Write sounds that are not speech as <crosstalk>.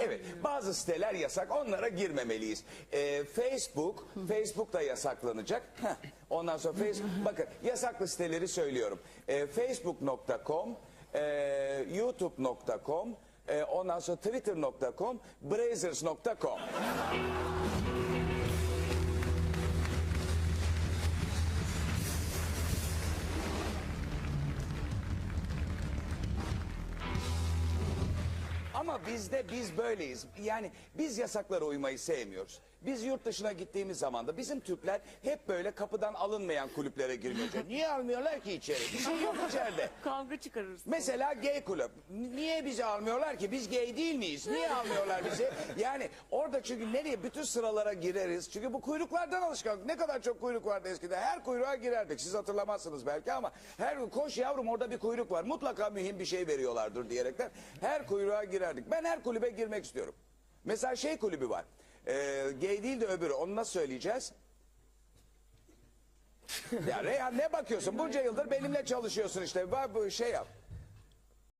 Evet bazı siteler yasak onlara girmemeliyiz. Ee, Facebook, Facebook da yasaklanacak. Heh, Ondan sonra Facebook, <laughs> bakın yasaklı siteleri söylüyorum. Ee, Facebook.com, e, YouTube.com, e, ondan sonra Twitter.com, Brazers.com. Ama bizde biz böyleyiz. Yani biz yasaklara uymayı sevmiyoruz. Biz yurt dışına gittiğimiz zaman da bizim Türkler hep böyle kapıdan alınmayan kulüplere girmiyor. <laughs> Niye almıyorlar ki içeri? Bir şey yok içeride. <laughs> Kavga çıkarırız. Mesela gay kulüp. Niye bizi almıyorlar ki? Biz gay değil miyiz? Niye almıyorlar bizi? Yani orada çünkü nereye bütün sıralara gireriz. Çünkü bu kuyruklardan alışkanlık. Ne kadar çok kuyruk vardı eskiden. Her kuyruğa girerdik. Siz hatırlamazsınız belki ama her koş yavrum orada bir kuyruk var. Mutlaka mühim bir şey veriyorlardır diyerekten her kuyruğa girerdik. Ben her kulübe girmek istiyorum. Mesela şey kulübü var. Ee, gay değil de öbürü. Onu nasıl söyleyeceğiz? Ya Reyhan ne bakıyorsun? Bunca yıldır benimle çalışıyorsun işte. Bak bu şey yap.